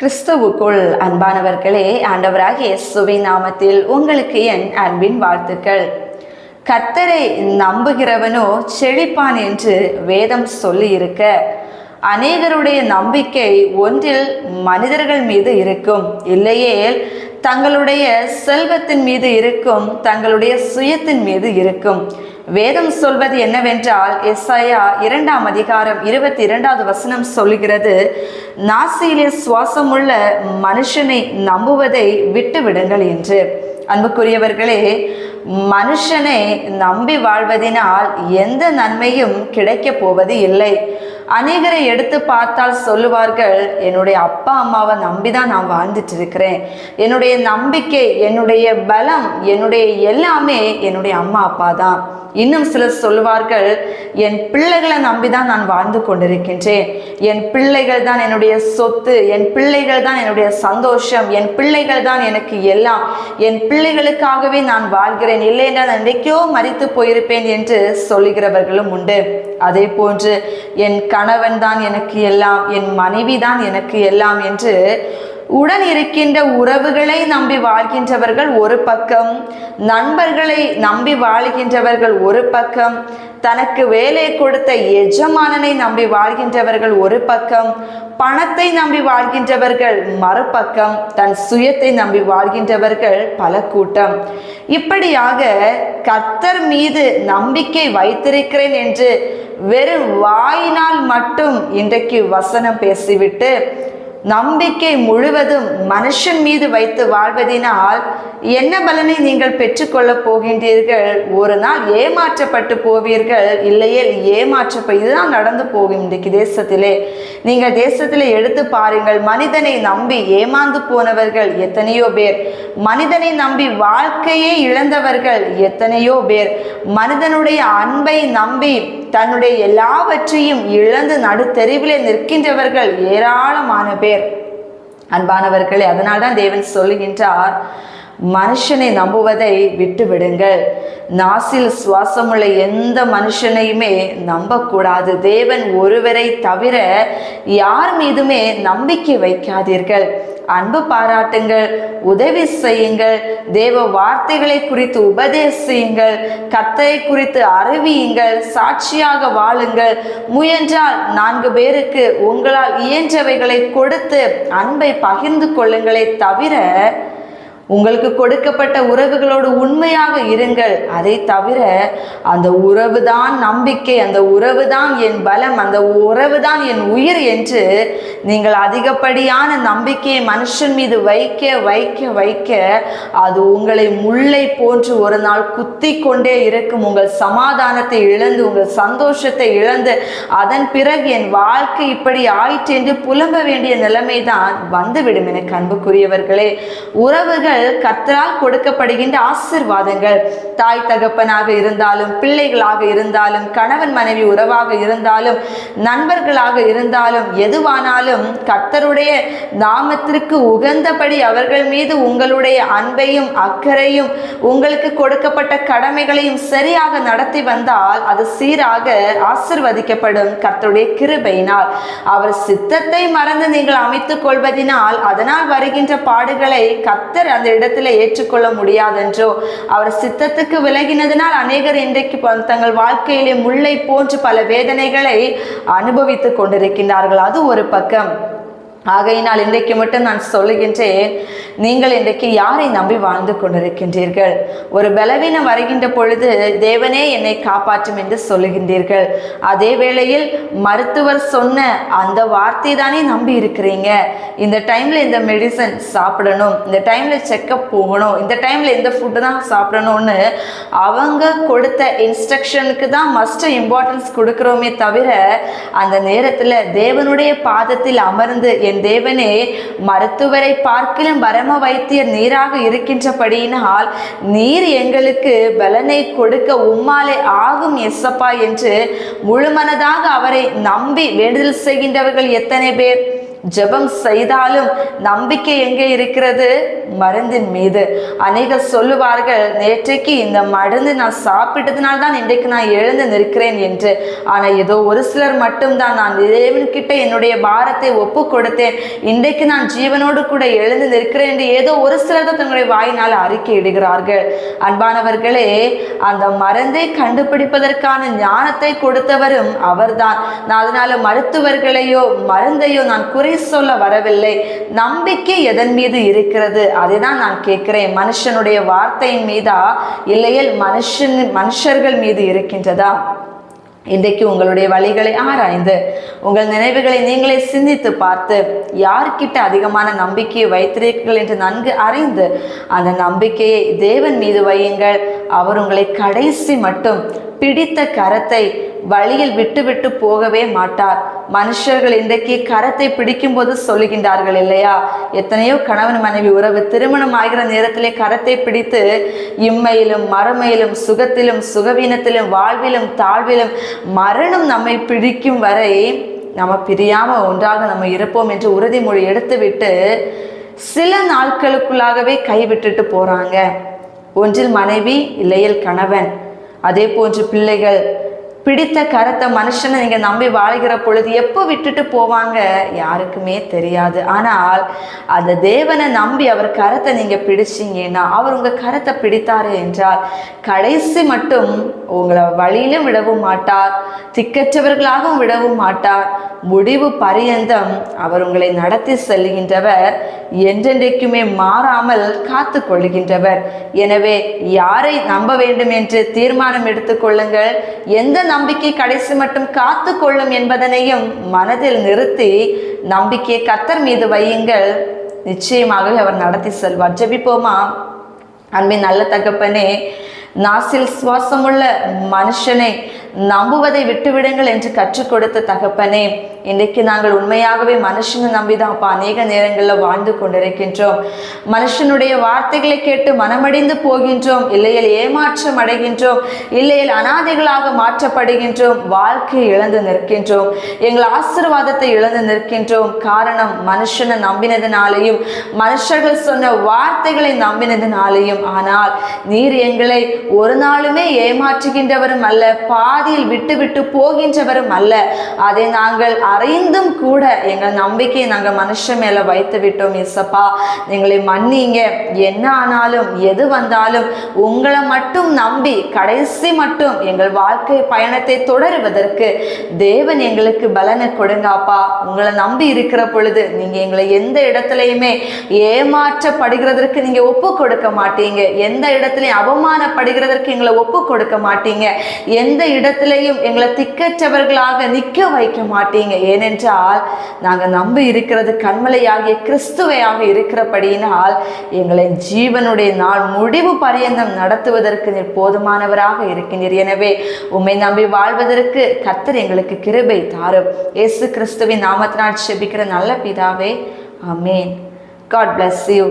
கிறிஸ்துவுக்குள் அன்பானவர்களே ஆண்டவராகிய இயேசுவின் நாமத்தில் உங்களுக்கு என் அன்பின் வாழ்த்துக்கள். கர்த்தரை நம்புகிறவனோ செழிப்பான் என்று வேதம் சொல்லி இருக்க அநேகருடைய நம்பிக்கை ஒன்றில் மனிதர்கள் மீது இருக்கும். இல்லையேல் தங்களுடைய செல்வத்தின் மீது இருக்கும் தங்களுடைய சுயத்தின் மீது இருக்கும். வேதம் சொல்வது என்னவென்றால் எஸ்ஐயா இரண்டாம் அதிகாரம் இருபத்தி இரண்டாவது வசனம் சொல்கிறது நாசியிலே சுவாசமுள்ள மனுஷனை நம்புவதை விட்டு விடுங்கள் என்று. அன்புக்குரியவர்களே மனுஷனை நம்பி வாழ்வதினால் எந்த நன்மையும் கிடைக்கப் போவது இல்லை. அநேகரை எடுத்து பார்த்தால் சொல்லுவார்கள் என்னுடைய அப்பா அம்மாவை நம்பி தான் நான் வாழ்ந்துட்டு இருக்கிறேன் என்னுடைய நம்பிக்கை என்னுடைய பலம் என்னுடைய எல்லாமே என்னுடைய அம்மா அப்பா தான் இன்னும் சிலர் சொல்லுவார்கள் என் பிள்ளைகளை நம்பி தான் நான் வாழ்ந்து கொண்டிருக்கின்றேன். என் பிள்ளைகள் தான் என்னுடைய சொத்து என் பிள்ளைகள் தான் என்னுடைய சந்தோஷம் என் பிள்ளைகள் தான் எனக்கு எல்லாம். என் பிள்ளைகளுக்காகவே நான் வாழ்கிறேன். இல்லை என்றால் என்றைக்கோ மறித்து போயிருப்பேன் என்று சொல்லுகிறவர்களும் உண்டு. அதே போன்று என் கணவன் தான் எனக்கு எல்லாம் என் மனைவி தான் எனக்கு எல்லாம் என்று உடன் இருக்கின்ற உறவுகளை நம்பி வாழ்கின்றவர்கள் ஒரு பக்கம் நண்பர்களை நம்பி வாழ்கின்றவர்கள் ஒரு பக்கம் தனக்கு வேலை கொடுத்த எஜமானனை நம்பி வாழ்கின்றவர்கள் ஒரு பக்கம் பணத்தை நம்பி வாழ்கின்றவர்கள் மறுபக்கம் தன் சுயத்தை நம்பி வாழ்கின்றவர்கள் பல கூட்டம். இப்படியாக கத்தர் மீது நம்பிக்கை வைத்திருக்கிறேன் என்று வெறும் வாயினால் மட்டும் இன்றைக்கு வசனம் பேசிவிட்டு நம்பிக்கை முழுவதும் மனுஷன் மீது வைத்து வாழ்வதினால் என்ன பலனை நீங்கள் பெற்றுக்கொள்ளப் போகின்றீர்கள்? ஒரு நாள் ஏமாற்றப்பட்டு போவீர்கள் இல்லையே ஏமாற்றப்ப இதுதான் நடந்து போகும் இன்றைக்கு தேசத்திலே. நீங்கள் தேசத்திலே எடுத்து பாருங்கள் மனிதனை நம்பி ஏமாந்து போனவர்கள் எத்தனையோ பேர். மனிதனை நம்பி வாழ்க்கையே இழந்தவர்கள் எத்தனையோ பேர். மனிதனுடைய அன்பை நம்பி தன்னுடைய எல்லாவற்றையும் இழந்து நடுத்தெருவிலே நிற்கின்றவர்கள் ஏராளமான பேர். அன்பானவர்களே அதனால்தான் தேவன் சொல்லுகின்றார் மனுஷனை நம்புவதை விட்டு விடுங்கள் நாசில் சுவாசமுள்ள எந்த மனுஷனையுமே நம்பக்கூடாது. தேவன் ஒருவரை தவிர யார் மீதுமே நம்பிக்கை வைக்காதீர்கள். அன்பு பாராட்டுங்கள் உதவி செய்யுங்கள் தேவ வார்த்தைகளை குறித்து உபதேசியுங்கள் கர்த்தரை குறித்து அறிவியுங்கள் சாட்சியாக வாழுங்கள். முயன்றால் நான்கு பேருக்கு உங்களால் இயன்றவைகளை கொடுத்து அன்பை பகிர்ந்து கொள்ளுங்களே தவிர உங்களுக்கு கொடுக்கப்பட்ட உறவுகளோடு உண்மையாக இருங்கள். அதை தவிர அந்த உறவுதான் நம்பிக்கை அந்த உறவுதான் என் பலம் அந்த உறவுதான் என் உயிர் என்று நீங்கள் அதிகப்படியான நம்பிக்கையை மனுஷன் மீது வைக்க வைக்க வைக்க அது உங்களை முல்லை போன்று ஒரு நாள் குத்தி கொண்டே இருக்கும். உங்கள் சமாதானத்தை இழந்து உங்கள் சந்தோஷத்தை இழந்து அதன் பிறகு என் வாழ்க்கை இப்படி ஆயிற்று என்று புலம்ப வேண்டிய நிலைமை தான் வந்துவிடும் எனக்கு அன்புக்குரியவர்களே. உறவுகள் கர்த்தரால் கொடுக்கப்படுகின்ற ஆசிர்வாதங்கள். தாய் தகப்பனாக இருந்தாலும் பிள்ளைகளாக இருந்தாலும் கணவன் மனைவி உறவாக இருந்தாலும் நண்பர்களாக இருந்தாலும் எதுவானாலும் கர்த்தருடைய நாமத்திற்கு உகந்தபடி அவர்கள் மீது உங்களுடைய அன்பையும் அக்கறையும் உங்களுக்கு கொடுக்கப்பட்ட கடமைகளையும் சரியாக நடத்தி வந்தால் அது சீராக ஆசிர்வதிக்கப்படும் கர்த்தருடைய கிருபையினால். அவர் சித்தத்தை மறந்து நீங்கள் அமைத்துக் கொள்வதினால் அதனால் வருகின்ற பாடுகளை கர்த்தர் அந்த இடத்துல ஏற்றுக்கொள்ள முடியாதென்றோ அவர் சித்தத்துக்கு விலகினதினால் அநேகர் இன்றைக்கு தங்கள் வாழ்க்கையிலே முல்லை போன்று பல வேதனைகளை அனுபவித்துக் கொண்டிருக்கின்றார்கள். அது ஒரு பக்கம். ஆகையினால் இன்றைக்கு மட்டும் நான் சொல்லுகின்றேன் நீங்கள் இன்றைக்கு யாரை நம்பி வாழ்ந்து கொண்டிருக்கின்றீர்கள்? ஒரு பலவீனம் வருகின்ற பொழுது தேவனே என்னை காப்பாற்றும் என்று சொல்லுகின்றீர்கள். அதே வேளையில் மருத்துவர் சொன்ன அந்த வார்த்தை தானே நம்பி இருக்கிறீங்க? இந்த டைம்ல இந்த மெடிசன் சாப்பிடணும் இந்த டைம்ல செக்கப் போகணும் இந்த டைம்ல இந்த ஃபுட்டு தான் சாப்பிடணும்னு அவங்க கொடுத்த இன்ஸ்ட்ரக்ஷனுக்கு தான் மஸ்ட் இம்பார்ட்டன்ஸ் கொடுக்குறோமே தவிர அந்த நேரத்தில் தேவனுடைய பாதத்தில் அமர்ந்து என் தேவனே மருத்துவரை பார்க்கிலும் பரம வைத்தியர் நீராக இருக்கின்றபடியினால் நீர் எங்களுக்கு பலனை கொடுக்க உம்மாலே ஆகும் எஸ்ஸப்பா என்று முழுமனதாக அவரை நம்பி வேண்டுதல் செய்கின்றவர்கள் எத்தனை பேர்? ஜெபம் செய்தாலும் நம்பிக்கை எங்கே இருக்கிறது? மருந்தின் மீது. அநேகர் சொல்லுவார்கள் நேற்றைக்கு இந்த மருந்து நான் சாப்பிட்டதுனால தான் இன்றைக்கு நான் எழுந்து நிற்கிறேன் என்று. ஆனால் ஏதோ ஒரு சிலர் மட்டும்தான் நான் இறைவன்கிட்ட என்னுடைய பாரத்தை ஒப்பு கொடுத்தேன். இன்றைக்கு நான் ஜீவனோடு கூட எழுந்து நிற்கிறேன் என்று ஏதோ ஒரு சிலர் தான் தங்களுடைய வாயினால் அறிக்கையிடுகிறார்கள் அன்பானவர்களே அந்த மருந்தை கண்டுபிடிப்பதற்கான ஞானத்தை கொடுத்தவரும் அவர்தான். நான் அதனால மருத்துவர்களையோ மருந்தையோ நான் குறை சொல்ல வரவில்லை. நம்பிக்கை எதன் மீது இருக்கிறது? அதை தான் நான் கேட்கிறேன். மனுஷனுடைய வார்த்தையின் மீதா இல்லையில் மனுஷன் மனுஷர்கள் மீது இருக்கின்றதா? இன்றைக்கு உங்களுடைய வழிகளை ஆராய்ந்து உங்கள் நினைவுகளை நீங்களே சிந்தித்து பார்த்து யார்கிட்ட அதிகமான நம்பிக்கையை வைத்திருக்கிறீர்கள் என்று நன்கு அறிந்து அந்த நம்பிக்கையை தேவன் மீது வையுங்கள். அவர் உங்களை கடைசி மட்டும் பிடித்த கரத்தை வழியில் விட்டுவிட்டு போகவே மாட்டார். மனுஷர்கள் இன்றைக்கு கரத்தை பிடிக்கும்போது சொல்லுகின்றார்கள் இல்லையா? எத்தனையோ கணவன் மனைவி உறவு திருமணம் ஆகிற நேரத்திலே கரத்தை பிடித்து இம்மையிலும் மறுமையிலும் சுகத்திலும் சுகவீனத்திலும் வாழ்விலும் தாழ்விலும் மரணம் நம்மை பிடிக்கும் வரை நம்ம பிரியாம ஒன்றாக நம்ம இருப்போம் என்று உறுதிமொழி எடுத்துவிட்டு சில நாட்களுக்குள்ளாகவே கைவிட்டுட்டு போறாங்க. ஒன்றில் மனைவி இல்லையில் கணவன். அதே போன்று பிள்ளைகள் பிடித்த கரத்தை மனுஷனை நீங்கள் நம்பி வாழ்கிற பொழுது எப்போ விட்டுட்டு போவாங்க? யாருக்குமே தெரியாது. ஆனால் அந்த தேவனை நம்பி அவர் கரத்தை நீங்கள் பிடிச்சிங்கன்னா அவர் உங்கள் கரத்தை பிடித்தாரு என்றால் கடைசி மட்டும் உங்களை வழியிலும் விடவும் மாட்டார் திக்கற்றவர்களாகவும் விடவும் மாட்டார். முடிவு பரியந்தம் அவர் உங்களை நடத்தி செல்கின்றவர் என்றென்றைக்குமே மாறாமல் காத்து கொள்கின்றவர். எனவே யாரை நம்ப வேண்டும் என்று தீர்மானம் எடுத்துக்கொள்ளுங்கள் எந்த நம்பிக்கை கடைசி மட்டும் காத்து கொள்ளும் என்பதனையும் மனதில் நிறுத்தி நம்பிக்கையை கத்தர் மீது வையுங்கள். நிச்சயமாகவே அவர் நடத்தி செல்வார். ஜெபிப்போமா? அன்பின் நல்ல தகப்பனே நாசில் சுவாசமுள்ள மனுஷனை நம்புவதை விட்டுவிடுங்கள் என்று கற்றுக் கொடுத்த தகப்பனே இன்றைக்கு நாங்கள் உண்மையாகவே மனுஷனை நம்பிதான் அப்பா அநேக நேரங்களில் வாழ்ந்து கொண்டிருக்கின்றோம். மனுஷனுடைய வார்த்தைகளை கேட்டு மனமடைந்து போகின்றோம் இல்லையில் ஏமாற்றம் அடைகின்றோம் இல்லையில் அனாதைகளாக மாற்றப்படுகின்றோம் வாழ்க்கை இழந்து நிற்கின்றோம் எங்கள் ஆசிர்வாதத்தை இழந்து நிற்கின்றோம். காரணம் மனுஷனை நம்பினதுனாலேயும் மனுஷர்கள் சொன்ன வார்த்தைகளை நம்பினதுனாலேயும். ஆனால் நீர் எங்களை ஒரு நாளுமே ஏமாற்றுகின்றவரும் அல்ல பாதியில் விட்டுவிட்டு போகின்றவரும் அல்ல. அதை நாங்கள் அறிந்தும் கூட எங்கள் நம்பிக்கையை நாங்கள் மனுஷன் மேல வைத்து விட்டோம் இசப்பா. எங்களை மன்னிங்க. என்ன ஆனாலும் எது வந்தாலும் உங்களை மட்டும் நம்பி கடைசி மட்டும் எங்கள் வாழ்க்கை பயணத்தை தொடருவதற்கு தேவன் எங்களுக்கு பலனை கொடுங்கப்பா உங்களை நம்பி இருக்கிற பொழுது நீங்க எங்களை எந்த இடத்துலையுமே ஏமாற்றப்படுகிறதற்கு நீங்க ஒப்பு கொடுக்க மாட்டீங்க. எந்த இடத்துலையும் அவமானப்படுகிறதற்கு எங்களை ஒப்பு கொடுக்க மாட்டீங்க. எந்த இடத்துலையும் எங்களை திக்கற்றவர்களாக நிற்க வைக்க மாட்டீங்க. ஏனென்றால் நாங்கள் நம்பி இருக்கிறது கண்மலையாகிய கிறிஸ்துவையாக இருக்கிறபடியினால் எங்களை ஜீவனுடைய நாள் முடிவு பரியந்தம் நடத்துவதற்கு நீர் போதுமானவராக இருக்கின்றீர். எனவே உம்மை நம்பி வாழ்வதற்கு கத்தர் எங்களுக்கு கிருபை தாரும். இயேசு கிறிஸ்துவின் நாமத்தினால் செபிக்கிற நல்ல பிதாவே அமேன் காட் பிளஸ் யூ